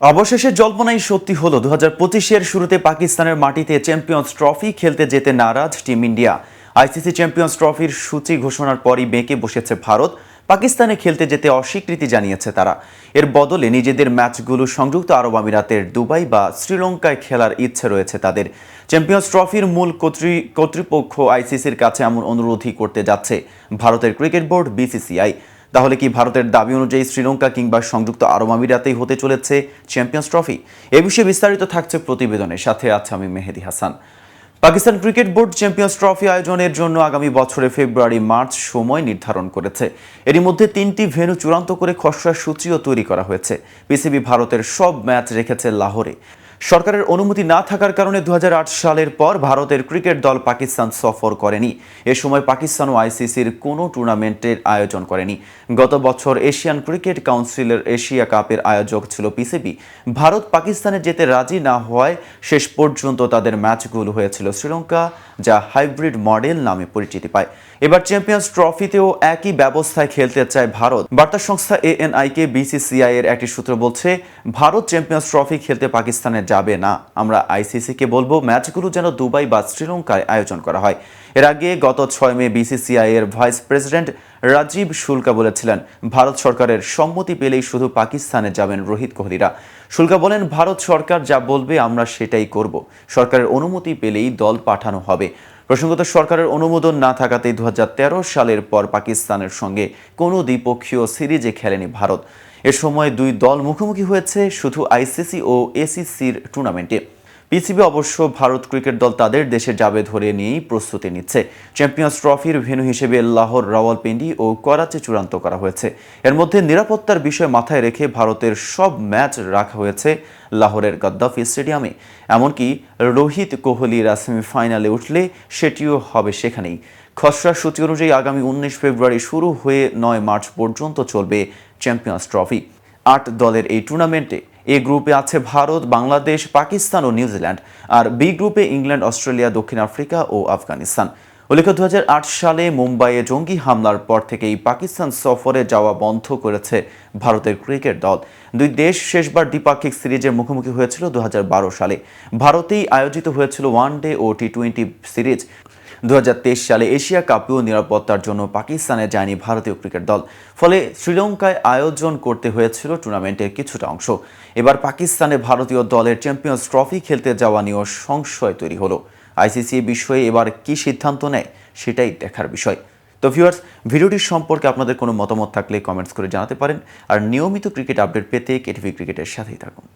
অবশেষে জল্পনাই সত্যি হলো। দু হাজার পঁচিশের শুরুতে পাকিস্তানের মাটিতে চ্যাম্পিয়ন্স ট্রফি খেলতে যেতে নারাজ টিম ইন্ডিয়া। আইসিসি চ্যাম্পিয়ন্স ট্রফির সূচি ঘোষণার পরই বেঁকে বসেছে ভারত। পাকিস্তানে খেলতে যেতে অস্বীকৃতি জানিয়েছে তারা। এর বদলে নিজেদের ম্যাচগুলো সংযুক্ত আরব আমিরাতের দুবাই বা শ্রীলঙ্কায় খেলার ইচ্ছে রয়েছে তাদের। চ্যাম্পিয়ন্স ট্রফির মূল কর্তৃ- কর্তৃপক্ষ আইসিসির কাছে এমন অনুরোধই করতে যাচ্ছে ভারতের ক্রিকেট বোর্ড বিসিসিআই। তাহলে কি ভারতের দাবি অনুযায়ী শ্রীলঙ্কা কিংবা সংযুক্ত আরব আমিরাতেই হতে চলেছে চ্যাম্পিয়ন্স ট্রফি? এ বিষয়ে বিস্তারিত থাকছে প্রতিবেদনে। সাথে আছে আমি Mehedi Hasan. Pakistan cricket board champions trophy আয়োজনের জন্য আগামী বছরে ফেব্রুয়ারি, মার্চ সময় নির্ধারণ করেছে। এরই মধ্যে তিনটি ভেন্যু চূড়ান্ত করে খসড়া সূচিও তৈরি করা হয়েছে। পিসিবি ভারতের সব ম্যাচ রেখেছে লাহোরে। সরকারের অনুমতি না থাকার কারণে দু হাজার আট সালের পর ভারতের ক্রিকেট দল পাকিস্তান সফর করেনি। এ সময় পাকিস্তান ও আইসিসির কোনো টুর্নামেন্টের আয়োজন করেনি। গত বছর এশিয়ান ক্রিকেট কাউন্সিলের এশিয়া কাপের আয়োজক ছিল পিসিবি। ভারত পাকিস্তানে যেতে রাজি না হওয়ায় শেষ পর্যন্ত তাদের ম্যাচগুলো হয়েছিল শ্রীলঙ্কা, যা হাইব্রিড মডেল নামে পরিচিতি পায়। এবার চ্যাম্পিয়ন্স ট্রফিতেও একই ব্যবস্থায় খেলতে চায় ভারত। বার্তা সংস্থা এএনআইকে বিসিসিআই এর একটি সূত্র বলছে, ভারত চ্যাম্পিয়ন্স ট্রফি খেলতে পাকিস্তানে যাবে না। আমরা আইসিসিকে বলব, ম্যাচগুলো যেন দুবাই বা শ্রীলঙ্কায় আয়োজন করা হয়। এর আগে গত ছয় মে বিসিসিআই এর ভাইস প্রেসিডেন্ট রাজীব শুল্কা বলেছিলেন, ভারত সরকারের সম্মতি পেলেই শুধু পাকিস্তানে যাবেন রোহিত কোহলিরা। শুল্কা বলেন, ভারত সরকার যা বলবে আমরা সেটাই করব। সরকারের অনুমতি পেলেই দল পাঠানো হবে। প্রসঙ্গত, সরকারের অনুমোদন না থাকাতেই দু সালের পর পাকিস্তানের সঙ্গে কোনো দ্বিপক্ষীয় সিরিজে খেলেনি ভারত। এ সময় দুই দল মুখোমুখি হয়েছে শুধু আইসিসি ও এসিসির টুর্নামেন্টে। পিসিবি অবশ্য ভারত ক্রিকেট দল তাদের দেশে যাবে ধরে নিয়েই প্রস্তুতি নিচ্ছে। চ্যাম্পিয়ন্স ট্রফির ভেন্যু হিসেবে লাহোর, রাওয়ালপিন্ডি ও করাচি চূড়ান্ত করা হয়েছে। এর মধ্যে নিরাপত্তার বিষয় মাথায় রেখে ভারতের সব ম্যাচ রাখা হয়েছে লাহোরের গদ্দাফি স্টেডিয়ামে। এমনকি রোহিত কোহলিরা সেমিফাইনালে উঠলে সেটিও হবে সেখানেই। খসড়া সূচি অনুযায়ী আগামী উনিশ ফেব্রুয়ারি শুরু হয়ে নয় মার্চ পর্যন্ত চলবে চ্যাম্পিয়ন্স ট্রফি। আট দলের এই টুর্নামেন্টে এ গ্রুপে আছে ভারত, বাংলাদেশ, পাকিস্তান ও নিউজিল্যান্ড, আর বি গ্রুপে ইংল্যান্ড, অস্ট্রেলিয়া, দক্ষিণ আফ্রিকা ও আফগানিস্তান। উল্লেখ্য দু সালে মুম্বাইয়ে জঙ্গি হামলার পর থেকেই পাকিস্তান সফরে যাওয়া বন্ধ করেছে ভারতের ক্রিকেট দল। দুই দেশ শেষবার দ্বিপাক্ষিক সিরিজের মুখোমুখি হয়েছিল দু হাজার বারো সালে। ভারতেই আয়োজিত হয়েছিল ওয়ান ডে ও টি টোয়েন্টি সিরিজ। দু হাজার তেইশ সালে এশিয়া কাপেও নিরাপত্তার জন্য পাকিস্তানে যায়নি ভারতীয় ক্রিকেট দল। ফলে শ্রীলঙ্কায় আয়োজন করতে হয়েছিল টুর্নামেন্টের কিছুটা অংশ। এবার পাকিস্তানে ভারতীয় দলের চ্যাম্পিয়ন্স ট্রফি খেলতে যাওয়া নিয়েও সংশয় তৈরি হলো। আইসিসি বিষয়ে এবার কি সিদ্ধান্ত নেয়, সেটাই দেখার বিষয়। তো ভিউয়ার্স ভিডিওটির সম্পর্কে আপনাদের কোনো মতামত থাকলে কমেন্টস করে জানাতে পারেন। আর নিয়মিত ক্রিকেট আপডেট পেতে কেটিভি ক্রিকেটের সাথেই থাকুন।